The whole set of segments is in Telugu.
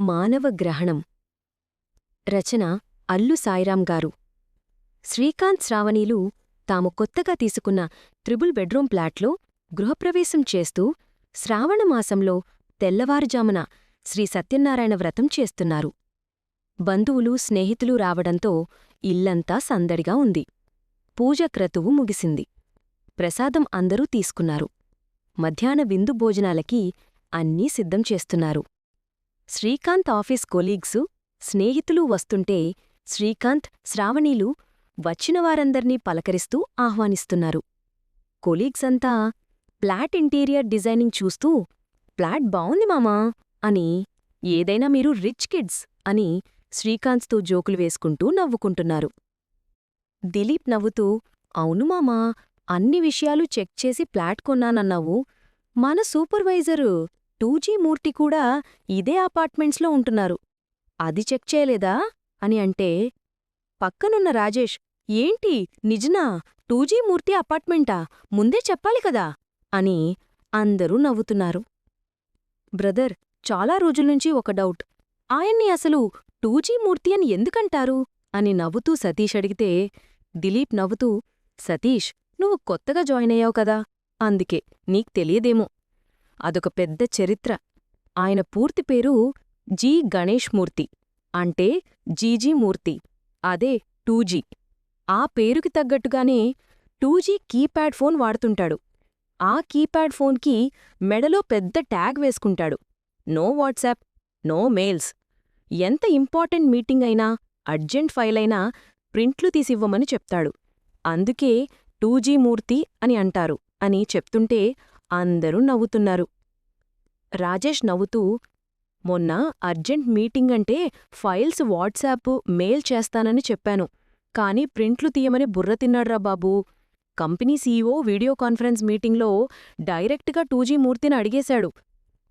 మానవ గ్రహణం రచన అల్లు సాయిరాం గారు. శ్రీకాంత్ శ్రావణీలు తాము కొత్తగా తీసుకున్న త్రిబుల్ బెడ్రూం ప్లాట్లో గృహప్రవేశం చేస్తూ శ్రావణమాసంలో తెల్లవారుజామున శ్రీ సత్యనారాయణ వ్రతం చేస్తున్నారు. బంధువులు స్నేహితులు రావడంతో ఇల్లంతా సందడిగా ఉంది. పూజ క్రతువు ముగిసింది. ప్రసాదం అందరూ తీసుకున్నారు. మధ్యాహ్న విందు భోజనాలకి అన్నీ సిద్ధం చేస్తున్నారు. శ్రీకాంత్ ఆఫీస్ కొలీగ్సు స్నేహితులు వస్తుంటే శ్రీకాంత్ శ్రావణీలు వచ్చినవారందర్నీ పలకరిస్తూ ఆహ్వానిస్తున్నారు. కొలీగ్స్ అంతా ప్లాట్ ఇంటీరియర్ డిజైనింగ్ చూస్తూ ప్లాట్ బావుంది మామా అని ఏదైనా మీరు రిచ్ కిడ్స్ అని శ్రీకాంత్తో జోకులు వేసుకుంటూ నవ్వుకుంటున్నారు. దిలీప్ నవ్వుతూ అవును మామా అన్ని విషయాలు చెక్ చేసి ప్లాట్ కొన్నానన్నావు. మన సూపర్వైజరు టూజీ మూర్తి కూడా ఇదే అపార్ట్మెంట్స్లో ఉంటున్నారు. అది చెక్ చేయలేదా? అని అంటే పక్కనున్న రాజేష్ ఏంటి? నిజనా? టూజీ మూర్తి అపార్ట్మెంటా? ముందే చెప్పాలి కదా అని అందరూ నవ్వుతున్నారు. బ్రదర్ చాలా రోజుల్నుంచి ఒక డౌట్. ఆయన్ని అసలు టూజీ మూర్తి అని ఎందుకంటారు? అని నవ్వుతూ సతీష్ అడిగితే దిలీప్ నవ్వుతూ సతీష్ నువ్వు కొత్తగా జాయిన్ అయ్యావు కదా? అందుకే నీకు తెలియదేమో. అదొక పెద్ద చరిత్ర. ఆయన పూర్తి పేరు జీ. గణేష్మూర్తి అంటే జీజీ మూర్తి అదే టూజీ. ఆ పేరుకి తగ్గట్టుగానే టూజీ కీప్యాడ్ ఫోన్ వాడుతుంటాడు. ఆ కీప్యాడ్ ఫోన్కి మెడలో పెద్ద ట్యాగ్ వేసుకుంటాడు. No WhatsApp no mails. ఎంత ఇంపార్టెంట్ మీటింగ్ అయినా అర్జెంట్ ఫైల్ అయినా ప్రింట్లు తీసివ్వమని చెప్తాడు. అందుకే టూజీ మూర్తి అని అంటారు అని చెప్తుంటే అందరూ నవ్వుతున్నారు. రాజేష్ నవ్వుతూ మొన్న అర్జెంట్ మీటింగ్ అంటే ఫైల్స్ వాట్సాప్ మెయిల్ చేస్తానని చెప్పాను. కానీ ప్రింట్లు తీయమని బుర్ర తిన్నాడ్రా బాబూ. కంపెనీ సీఈఓ వీడియో కాన్ఫరెన్స్ మీటింగ్లో డైరెక్ట్గా టూజీ మూర్తిని అడిగేశాడు.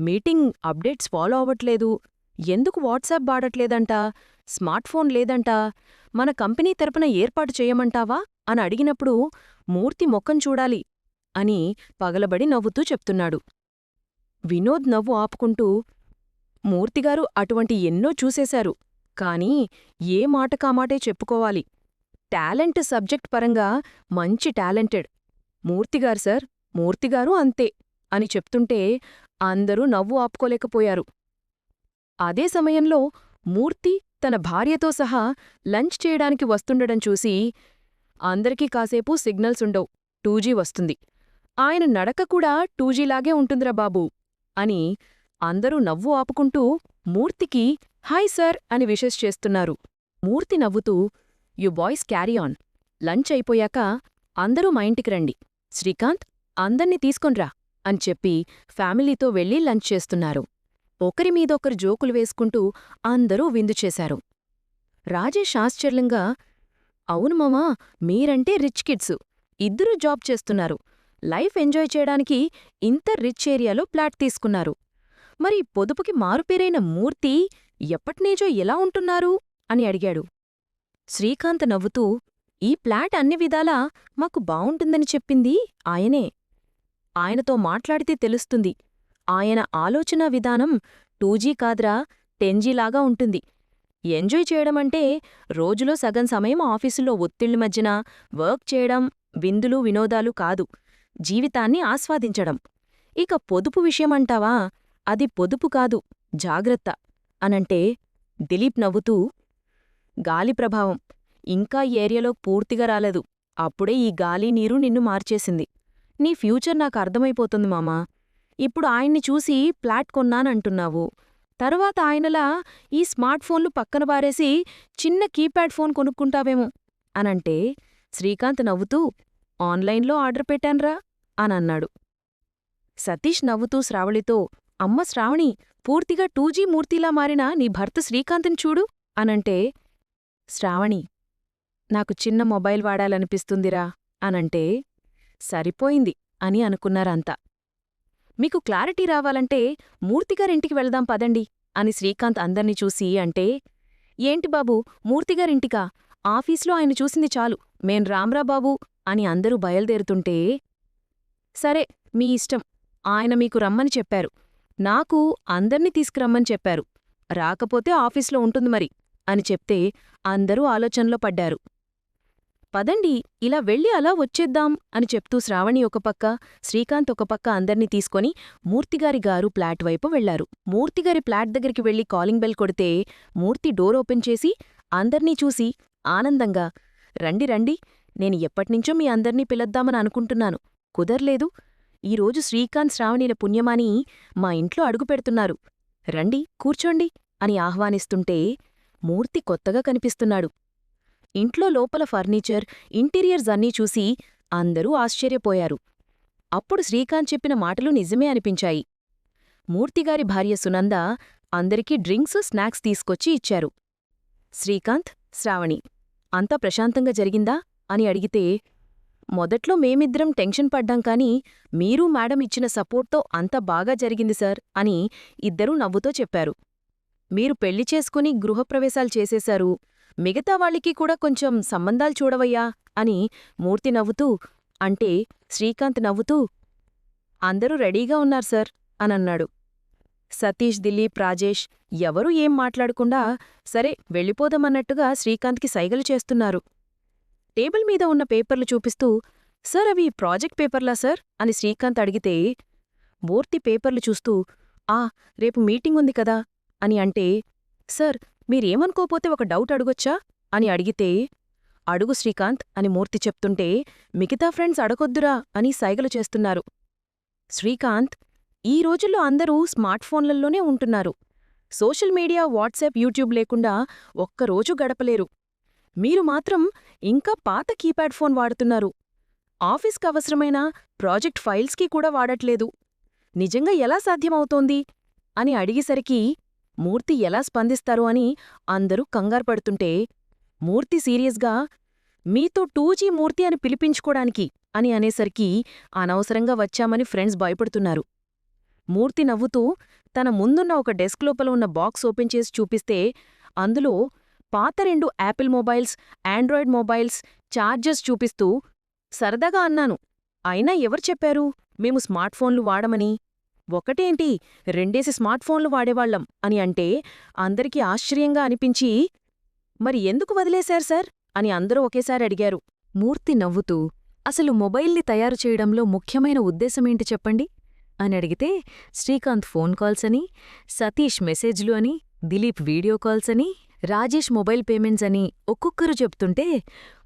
మీటింగ్ అప్డేట్స్ ఫాలో అవ్వట్లేదు. ఎందుకు వాట్సాప్ వాడట్లేదంట? స్మార్ట్ఫోన్ లేదంట? మన కంపెనీ తరపున ఏర్పాటు చేయమంటావా? అని అడిగినప్పుడు మూర్తి మొక్కం చూడాలి. అని పగలబడి నవ్వుతూ చెప్తున్నాడు. వినోద్ నవ్వు ఆపుకుంటూ మూర్తిగారు అటువంటి ఎన్నో చూసేశారు కానీ ఏ మాట కామాటే చెప్పుకోవాలి. టాలెంట్ సబ్జెక్ట్ పరంగా మంచి టాలెంటెడ్. మూర్తిగారు సార్ మూర్తిగారు అంతే అని చెప్తుంటే అందరూ నవ్వు ఆపుకోలేకపోయారు. అదే సమయంలో మూర్తి తన భార్యతో సహా లంచ్ చేయడానికి వస్తుండడం చూసి అందరికీ కాసేపు సిగ్నల్స్ ఉండవు టూజీ వస్తుంది. ఆయన నడక కూడా టూజీలాగే ఉంటుందిరా బాబూ అని అందరూ నవ్వు ఆపుకుంటూ మూర్తికి హాయ్ సర్ అని విషెస్ చేస్తున్నారు. మూర్తి నవ్వుతూ you boys carry on. Lunch అయిపోయాక అందరూ మా ఇంటికి రండి. శ్రీకాంత్ అందర్నీ తీసుకొన్రా అని చెప్పి ఫ్యామిలీతో వెళ్ళి లంచ్ చేస్తున్నారు. ఒకరి మీదొకరు జోకులు వేసుకుంటూ అందరూ విందు చేశారు. రాజేష్ ఆశ్చర్యంగా అవును మామా మీరంటే రిచ్ కిడ్స్. ఇద్దరూ జాబ్ చేస్తున్నారు. లైఫ్ ఎంజాయ్ చేయడానికి ఇంత రిచ్ ఏరియాలో ప్లాట్ తీసుకున్నారు. మరి పొదుపుకి మారుపేరైన మూర్తి ఎప్పటినేజో ఎలా ఉంటున్నారు? అని అడిగాడు. శ్రీకాంత్ నవ్వుతూ ఈ ప్లాట్ అన్ని విధాలా మాకు బావుంటుందని చెప్పింది ఆయనే. ఆయనతో మాట్లాడితే తెలుస్తుంది. ఆయన ఆలోచనా విధానం టూజీ కాద్రా టెన్జీలాగా ఉంటుంది. ఎంజాయ్ చేయడమంటే రోజులో సగం సమయం ఆఫీసులో ఒత్తిళ్ళ మధ్యన వర్క్ చేయడం విందులు వినోదాలు కాదు. జీవితాన్ని ఆస్వాదించడం. ఇక పొదుపు విషయమంటావా? అది పొదుపు కాదు జాగ్రత్త అనంటే దిలీప్ నవ్వుతూ గాలి ప్రభావం ఇంకా ఏరియాలో పూర్తిగా రాలేదు. అప్పుడే ఈ గాలి నీరు నిన్ను మార్చేసింది. నీ ఫ్యూచర్ నాకు అర్థమైపోతుంది మామా. ఇప్పుడు ఆయన్ని చూసి ప్లాట్ కొన్నానంటున్నావు. తరువాత ఆయనలా ఈ స్మార్ట్ ఫోన్లు పక్కన బారేసి చిన్న కీప్యాడ్ ఫోన్ కొనుక్కుంటావేమో అనంటే శ్రీకాంత్ నవ్వుతూ ఆన్లైన్లో ఆర్డర్ పెట్టాన్రా. అనన్నాడు. సతీష్ నవ్వుతూ శ్రావళితో అమ్మ శ్రావణి పూర్తిగా టూజీ మూర్తిలా మారిన నీ భర్త శ్రీకాంత్ని చూడు అనంటే శ్రావణి నాకు చిన్న మొబైల్ వాడాలనిపిస్తుందిరా అనంటే సరిపోయింది అని అనుకున్నారంతా. మీకు క్లారిటీ రావాలంటే మూర్తిగారింటికి వెళ్దాం పదండి అని శ్రీకాంత్ అందర్నీ చూసి అంటే ఏంటి బాబూ మూర్తిగారింటికా? ఆఫీస్లో ఆయన చూసింది చాలు మేం రామ్రాబాబు అని అందరూ బయల్దేరుతుంటే సరే మీ ఇష్టం. ఆయన మీకు రమ్మని చెప్పారు. నాకు అందర్నీ తీసుకురమ్మని చెప్పారు. రాకపోతే ఆఫీస్లో ఉంటుంది మరి అని చెప్తే అందరూ ఆలోచనలో పడ్డారు. పదండి ఇలా వెళ్ళి అలా వచ్చేద్దాం అని చెప్తూ శ్రావణి ఒక పక్క శ్రీకాంత్ ఒక పక్క అందర్నీ తీసుకొని మూర్తిగారి గారు ప్లాట్ వైపు వెళ్ళారు మూర్తిగారి ప్లాట్ దగ్గరికి వెళ్ళి కాలింగ్ బెల్ కొడితే మూర్తి డోర్ ఓపెన్ చేసి అందర్నీ చూసి ఆనందంగా రండి రండి నేను ఎప్పటినుంచో మీ అందర్నీ పిలద్దామని అనుకుంటున్నాను. కుదర్లేదు. ఈరోజు శ్రీకాంత్ శ్రావణిల పుణ్యమాని మా ఇంట్లో అడుగుపెడుతున్నారు రండి కూర్చోండి అని ఆహ్వానిస్తుంటే మూర్తి కొత్తగా కనిపిస్తున్నాడు. ఇంట్లో లోపల ఫర్నిచర్ ఇంటీరియర్స్ అన్నీ చూసి అందరూ ఆశ్చర్యపోయారు. అప్పుడు శ్రీకాంత్ చెప్పిన మాటలు నిజమే అనిపించాయి. మూర్తిగారి భార్య సునంద అందరికీ డ్రింక్స్ స్నాక్స్ తీసుకొచ్చి ఇచ్చారు. శ్రీకాంత్ శ్రావణి అంతా ప్రశాంతంగా జరిగిందా? అని అడిగితే మొదట్లో మేమిద్దరం టెన్షన్ పడ్డాం కానీ మీరు మేడం ఇచ్చిన సపోర్ట్తో అంత బాగా జరిగింది సార్ అని ఇద్దరూ నవ్వుతో చెప్పారు. మీరు పెళ్ళి చేసుకుని గృహప్రవేశాలు చేసేశారు. మిగతా వాళ్ళకి కూడా కొంచెం సంబంధాలు చూడవయ్యా అని మూర్తి నవ్వుతూ అంటే శ్రీకాంత్ నవ్వుతూ అందరూ రెడీగా ఉన్నారు సార్ అనన్నాడు. సతీష్ దిలీప్ రాజేష్ ఎవరూ ఏం మాట్లాడకుండా సరే వెళ్ళిపోదామన్నట్టుగా శ్రీకాంత్కి సైగలు చేస్తున్నారు. టేబుల్ మీద ఉన్న పేపర్లు చూపిస్తూ సార్ అవి ప్రాజెక్ట్ పేపర్లా సార్? అని శ్రీకాంత్ అడిగితే మూర్తి పేపర్లు చూస్తూ ఆ రేపు మీటింగ్ ఉంది కదా అని అంటే సార్ మీరేమనుకోపోతే ఒక డౌట్ అడగొచ్చా? అని అడిగితే అడుగు శ్రీకాంత్ అని మూర్తి చెప్తుంటే మిగతా ఫ్రెండ్స్ అడగొద్దురా అని సైగలు చేస్తున్నారు. శ్రీకాంత్ ఈ రోజుల్లో అందరూ స్మార్ట్ ఫోన్లలోనే ఉంటున్నారు. సోషల్ మీడియా వాట్సాప్ యూట్యూబ్ లేకుండా ఒక్కరోజు గడపలేరు. మీరు మాత్రం ఇంకా పాత కీప్యాడ్ ఫోన్ వాడుతున్నారు. ఆఫీస్కి అవసరమైన ప్రాజెక్ట్ ఫైల్స్కి కూడా వాడట్లేదు. నిజంగా ఎలా సాధ్యమవుతోంది? అని అడిగేసరికి మూర్తి ఎలా స్పందిస్తారు అని అందరూ కంగారుపడుతుంటే మూర్తి సీరియస్గా మీతో టూజీ మూర్తి అని పిలిపించుకోడానికి అని అనేసరికి అనవసరంగా వచ్చామని ఫ్రెండ్స్ భయపడుతున్నారు. మూర్తి నవ్వుతూ తన ముందున్న ఒక డెస్క్ లోపల ఉన్న బాక్స్ ఓపెన్ చేసి చూపిస్తే అందులో పాత రెండు Apple mobiles android mobiles chargers చూపిస్తూ సరదాగా అన్నాను. అయినా ఎవరు చెప్పారు? మేము స్మార్ట్ ఫోన్లు వాడమని. ఒకటేంటి? రెండేసి స్మార్ట్ ఫోన్లు వాడేవాళ్ళం అని అంటే అందరికీ ఆశ్చర్యంగా అనిపించి మరి ఎందుకు వదిలేశారు సార్? అని అందరూ ఒకేసారి అడిగారు. మూర్తి నవ్వుతూ అసలు మొబైల్ని తయారు చేయడంలో ముఖ్యమైన ఉద్దేశమేంటి చెప్పండి? అని అడిగితే శ్రీకాంత్ ఫోన్ కాల్స్ అని సతీష్ మెసేజ్లు అని దిలీప్ వీడియో కాల్స్ అని రాజేష్ మొబైల్ పేమెంట్స్ అని ఒక్కొక్కరు చెప్తుంటే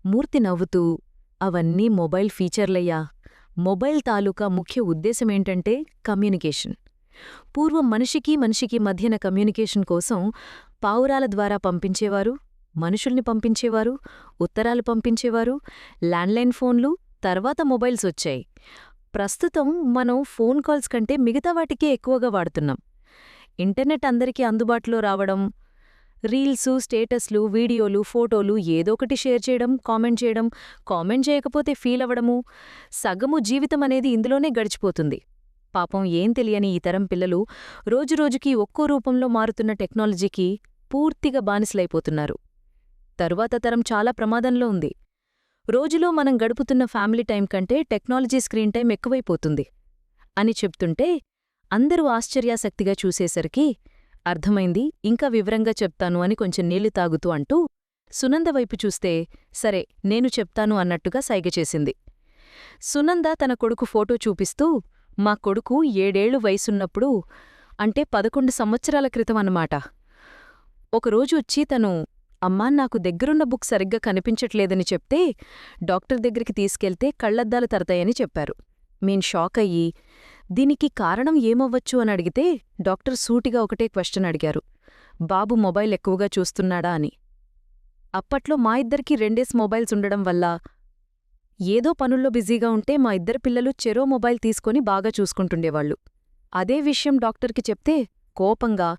మూర్తి నవ్వుతూ అవన్నీ మొబైల్ ఫీచర్లయ్యా. మొబైల్ తాలూకా ముఖ్య ఉద్దేశమేంటంటే కమ్యూనికేషన్. పూర్వం మనిషికి మనిషికి మధ్యన కమ్యూనికేషన్ కోసం పావురాల ద్వారా పంపించేవారు మనుషుల్ని పంపించేవారు ఉత్తరాలు పంపించేవారు ల్యాండ్లైన్ ఫోన్లు తర్వాత మొబైల్స్ వచ్చాయి. ప్రస్తుతం మనం ఫోన్ కాల్స్ కంటే మిగతా వాటికే ఎక్కువగా వాడుతున్నాం. ఇంటర్నెట్ అందరికీ అందుబాటులో రావడం రీల్సు స్టేటస్లు వీడియోలు ఫోటోలు ఏదోకటి షేర్ చేయడం కామెంట్ చేయడం. కామెంట్ చేయకపోతే ఫీల్ అవ్వడము. సగము జీవితం అనేది ఇందులోనే గడిచిపోతుంది. పాపం ఏం తెలియని ఈ తరం పిల్లలు రోజురోజుకి ఒక్కో రూపంలో మారుతున్న టెక్నాలజీకి పూర్తిగా బానిసలైపోతున్నారు. తరువాత తరం చాలా ప్రమాదంలో ఉంది. రోజులో మనం గడుపుతున్న ఫ్యామిలీ టైం కంటే టెక్నాలజీ స్క్రీన్ టైం ఎక్కువైపోతుంది. అని చెప్తుంటే అందరూ ఆశ్చర్యాసక్తిగా చూసేసరికి అర్థమైంది ఇంకా వివరంగా చెప్తాను అని కొంచెం నీళ్ళు తాగుతూ అంటూ సునంద వైపు చూస్తే సరే నేను చెప్తాను అన్నట్టుగా సైగచేసింది సునంద తన కొడుకు ఫోటో చూపిస్తూ మా కొడుకు ఏడేళ్ళు వయసున్నప్పుడు అంటే పదకొండు సంవత్సరాల క్రితం అన్నమాట. ఒకరోజు వచ్చి తను అమ్మా నాకు దగ్గరున్న బుక్ సరిగ్గా కనిపించట్లేదని చెప్తే డాక్టర్ దగ్గరికి తీసుకెళ్తే కళ్ళద్దాలు తరతాయని చెప్పారు. మీన్ షాక్ అయ్యి దీనికి కారణం ఏమవ్వచ్చు అని అడిగితే డాక్టర్ సూటిగా ఒకటే క్వశ్చన్ అడిగారు. బాబు మొబైల్ ఎక్కువగా చూస్తున్నాడా అని. అప్పట్లో మా ఇద్దరికీ రెండేస్ మొబైల్స్ ఉండడం వల్ల ఏదో పనుల్లో బిజీగా ఉంటే మా ఇద్దరు పిల్లలు చెరో మొబైల్ తీసుకొని బాగా చూసుకుంటుండేవాళ్ళు అదే విషయం డాక్టర్కి చెప్తే కోపంగా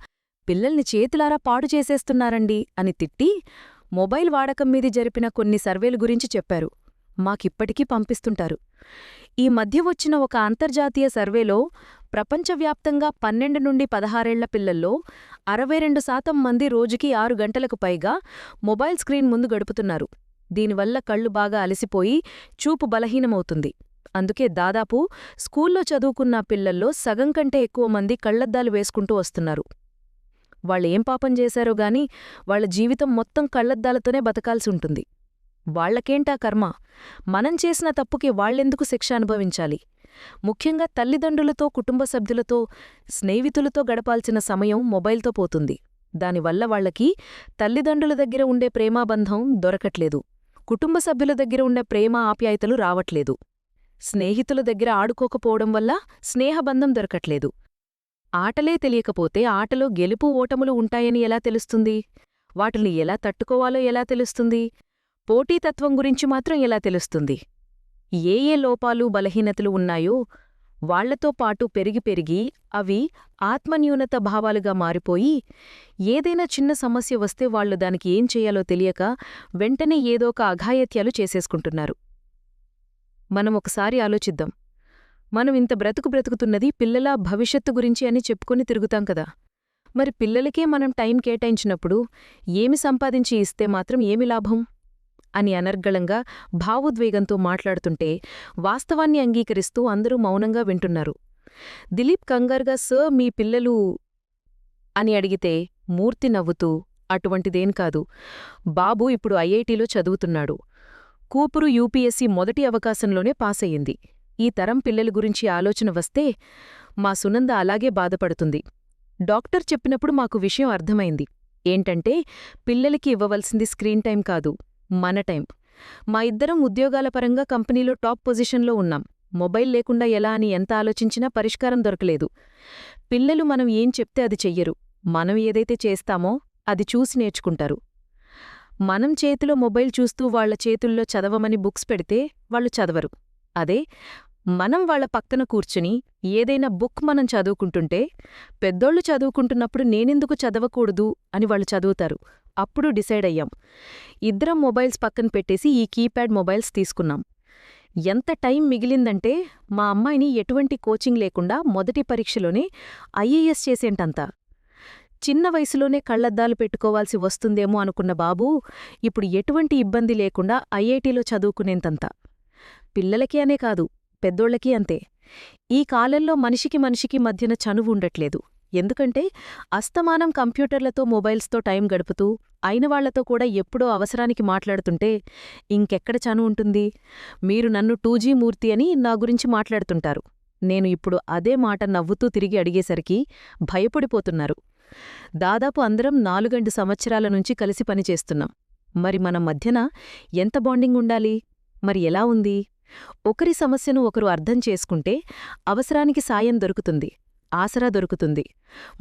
పిల్లల్ని చేతులారా పాడు చేసేస్తున్నారండి అని తిట్టి మొబైల్ వాడకం మీద జరిపిన కొన్ని సర్వేలు గురించి చెప్పారు. మాకిప్పటికీ పంపిస్తుంటారు. ఈ మధ్య వచ్చిన ఒక అంతర్జాతీయ సర్వేలో ప్రపంచవ్యాప్తంగా పన్నెండు నుండి పదహారేళ్ళ పిల్లల్లో అరవై రెండు శాతం మంది రోజుకి ఆరు గంటలకు పైగా మొబైల్ స్క్రీన్ ముందు గడుపుతున్నారు. దీనివల్ల కళ్ళు బాగా అలసిపోయి చూపు బలహీనమవుతుంది. అందుకే దాదాపు స్కూల్లో చదువుకున్న పిల్లల్లో సగం కంటే ఎక్కువ మంది కళ్ళద్దాలు వేసుకుంటూ వస్తున్నారు. వాళ్ళేం పాపం చేశారో గాని వాళ్ళ జీవితం మొత్తం కళ్ళద్దాలతోనే బతకాల్సి ఉంటుంది. వాళ్ళకేంటా కర్మ? మనం చేసిన తప్పుకి వాళ్ళెందుకు శిక్ష అనుభవించాలి? ముఖ్యంగా తల్లిదండ్రులతో కుటుంబ సభ్యులతో స్నేహితులతో గడపాల్సిన సమయం మొబైల్తో పోతుంది. దానివల్ల వాళ్ళకి తల్లిదండ్రుల దగ్గర ఉండే ప్రేమాబంధం దొరకట్లేదు. కుటుంబ సభ్యుల దగ్గర ఉండే ప్రేమ ఆప్యాయతలు రావట్లేదు. స్నేహితుల దగ్గర ఆడుకోకపోవడం వల్ల స్నేహబంధం దొరకట్లేదు. ఆటలే తెలియకపోతే ఆటలో గెలుపు ఓటములు ఉంటాయని ఎలా తెలుస్తుంది? వాటిని ఎలా తట్టుకోవాలో ఎలా తెలుస్తుంది? పోటీతత్వం గురించి మాత్రం ఎలా తెలుస్తుంది? ఏ ఏ లోపాలు బలహీనతలు ఉన్నాయో వాళ్ళతో పాటు పెరిగి పెరిగి అవి ఆత్మన్యూనత భావాలుగా మారిపోయి ఏదైనా చిన్న సమస్య వస్తే వాళ్ళు దానికి ఏం చేయాలో తెలియక వెంటనే ఏదో ఒక అఘాయత్యాలు చేసేసుకుంటున్నారు. మనం ఒకసారి ఆలోచిద్దాం. మనం ఇంత బ్రతుకు బ్రతుకుతున్నది పిల్లల భవిష్యత్తు గురించి అని చెప్పుకొని తిరుగుతాం కదా. మరి పిల్లలకే మనం టైం కేటాయించినప్పుడు ఏమి సంపాదించి ఇస్తే మాత్రం ఏమి లాభం? అని అనర్గళంగా భావోద్వేగంతో మాట్లాడుతుంటే వాస్తవాన్ని అంగీకరిస్తూ అందరూ మౌనంగా వింటున్నారు. దిలీప్ కంగారుగా సర్ మీ పిల్లలు అని అడిగితే మూర్తి నవ్వుతూ అటువంటిదేం కాదు. బాబు ఇప్పుడు ఐఐటీలో చదువుతున్నాడు. కూపురు యూపీఎస్సీ మొదటి అవకాశంలోనే పాసయ్యింది. ఈ తరం పిల్లల గురించి ఆలోచన వస్తే మా సునంద అలాగే బాధపడుతుంది. డాక్టర్ చెప్పినప్పుడు మాకు విషయం అర్థమైంది. ఏంటంటే పిల్లలకి ఇవ్వవలసింది స్క్రీన్ టైం కాదు. మన టైం. మా ఇద్దరం ఉద్యోగాల పరంగా కంపెనీలో టాప్ పొజిషన్లో ఉన్నాం. మొబైల్ లేకుండా ఎలా అని ఎంత ఆలోచించినా పరిష్కారం దొరకలేదు. పిల్లలు మనం ఏం చెప్తే అది చెయ్యరు. మనం ఏదైతే చేస్తామో అది చూసి నేర్చుకుంటారు. మనం చేతిలో మొబైల్ చూస్తూ వాళ్ళ చేతుల్లో చదవమని బుక్స్ పెడితే వాళ్ళు చదవరు. అదే మనం వాళ్ళ పక్కన కూర్చుని ఏదైనా బుక్ మనం చదువుకుంటుంటే పెద్దోళ్ళు చదువుకుంటున్నప్పుడు నేనెందుకు చదవకూడదు అని వాళ్ళు చదువుతారు. అప్పుడు డిసైడ్ అయ్యాం. ఇద్దరం మొబైల్స్ పక్కన పెట్టేసి ఈ కీప్యాడ్ మొబైల్స్ తీసుకున్నాం. ఎంత టైం మిగిలిందంటే మా అమ్మాయిని ఎటువంటి కోచింగ్ లేకుండా మొదటి పరీక్షలోనే ఐఏఎస్ చేసేంటంతా. చిన్న వయసులోనే కళ్ళద్దాలు పెట్టుకోవాల్సి వస్తుందేమో అనుకున్న బాబూ ఇప్పుడు ఎటువంటి ఇబ్బంది లేకుండా ఐఐటీలో చదువుకునేంతంత. పిల్లలకి అనే కాదు పెద్దోళ్ళకి అంతే. ఈ కాలంలో మనిషికి మనిషికి మధ్యన చనువు ఉండట్లేదు. ఎందుకంటే అస్తమానం కంప్యూటర్లతో మొబైల్స్తో టైం గడుపుతూ అయినవాళ్ళతో కూడా ఎప్పుడో అవసరానికి మాట్లాడుతుంటే ఇంకెక్కడ చను ఉంటుంది? మీరు నన్ను టూజీ మూర్తి అని నా గురించి మాట్లాడుతుంటారు. నేను ఇప్పుడు అదే మాట నవ్వుతూ తిరిగి అడిగేసరికి భయపడిపోతున్నారు. దాదాపు అందరం నాలుగండు సంవత్సరాల నుంచి కలిసి పనిచేస్తున్నాం మరి మన మధ్యన ఎంత బాండింగ్ ఉండాలి? మరి ఎలా ఉంది? ఒకరి సమస్యను ఒకరు అర్థం చేసుకుంటే అవసరానికి సాయం దొరుకుతుంది. ఆసరా దొరుకుతుంది.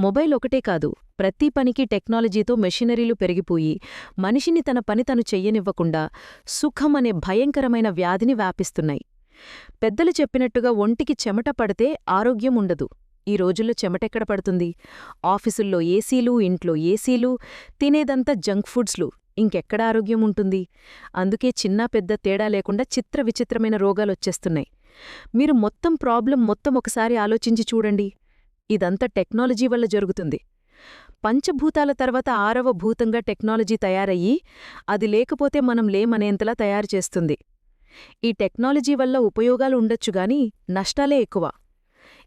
మొబైల్ ఒకటే కాదు ప్రతి పనికి టెక్నాలజీతో మెషినరీలు పెరిగిపోయి మనిషిని తన పని తను చెయ్యనివ్వకుండా సుఖం అనే భయంకరమైన వ్యాధిని వ్యాపిస్తున్నాయి. పెద్దలు చెప్పినట్టుగా ఒంటికి చెమట పడితే ఆరోగ్యం ఉండదు. ఈ రోజుల్లో చెమటెక్కడ పడుతుంది? ఆఫీసుల్లో ఏసీలు ఇంట్లో ఏసీలు తినేదంతా జంక్ ఫుడ్స్లు. ఇంకెక్కడ ఆరోగ్యం ఉంటుంది? అందుకే చిన్నా పెద్ద తేడా లేకుండా చిత్ర విచిత్రమైన రోగాలొచ్చేస్తున్నాయి మీరు మొత్తం ప్రాబ్లం మొత్తం ఒకసారి ఆలోచించి చూడండి. ఇదంతా టెక్నాలజీ వల్ల జరుగుతుంది. పంచభూతాల తర్వాత ఆరవ భూతంగా టెక్నాలజీ తయారయ్యి అది లేకపోతే మనం లేమనేంతలా తయారు చేస్తుంది. ఈ టెక్నాలజీ వల్ల ఉపయోగాలు ఉండొచ్చుగాని నష్టాలే ఎక్కువ.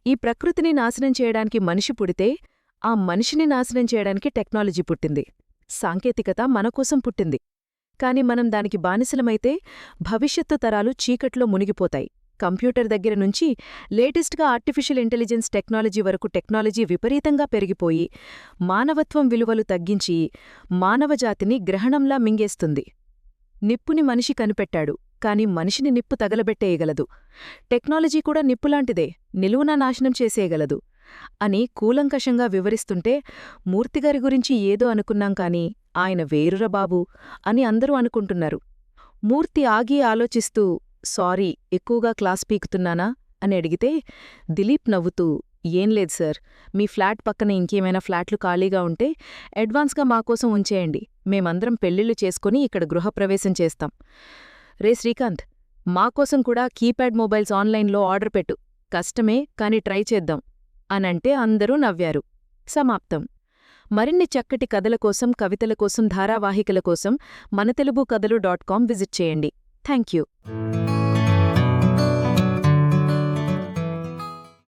ఈ ప్రకృతిని నాశనం చేయడానికి మనిషి పుడితే ఆ మనిషిని నాశనం చేయడానికి టెక్నాలజీ పుట్టింది. సాంకేతికత మనకోసం పుట్టింది. కాని మనం దానికి బానిసలమైతే భవిష్యత్తు తరాలు చీకట్లో మునిగిపోతాయి. కంప్యూటర్ దగ్గర నుంచి లేటెస్ట్గా ఆర్టిఫిషియల్ ఇంటెలిజెన్స్ టెక్నాలజీ వరకు టెక్నాలజీ విపరీతంగా పెరిగిపోయి మానవత్వం విలువలు తగ్గించి మానవజాతిని గ్రహణంలా మింగేస్తుంది. నిప్పుని మనిషి కనిపెట్టాడు కాని మనిషిని నిప్పు తగలబెట్టేయగలదు. టెక్నాలజీ కూడా నిప్పులాంటిదే నిలువునా నాశనం చేసేయగలదు అని కూలంకషంగా వివరిస్తుంటే మూర్తిగారి గురించి ఏదో అనుకున్నాం కాని ఆయన వేరురబాబు అని అందరూ అనుకుంటున్నారు. మూర్తి ఆగి ఆలోచిస్తూ సారీ ఎక్కువగా క్లాస్ పీకుతున్నానా? అని అడిగితే దిలీప్ నవ్వుతూ ఏం లేదు సార్. మీ ఫ్లాట్ పక్కన ఇంకేమైనా ఫ్లాట్లు ఖాళీగా ఉంటే అడ్వాన్స్గా మాకోసం ఉంచేయండి. మేమందరం పెళ్ళిళ్ళు చేసుకుని ఇక్కడ గృహప్రవేశం చేస్తాం. రే శ్రీకాంత్ మాకోసం కూడా కీప్యాడ్ మొబైల్స్ ఆన్లైన్లో ఆర్డర్ పెట్టు. కష్టమే కాని ట్రై చేద్దాం. అనంటే అందరూ నవ్వారు. సమాప్తం. మరిన్ని చక్కటి కథల కోసం కవితల కోసం ధారావాహికల కోసం మన తెలుగు కథలు డాట్ కాం విజిట్ చేయండి. Thank you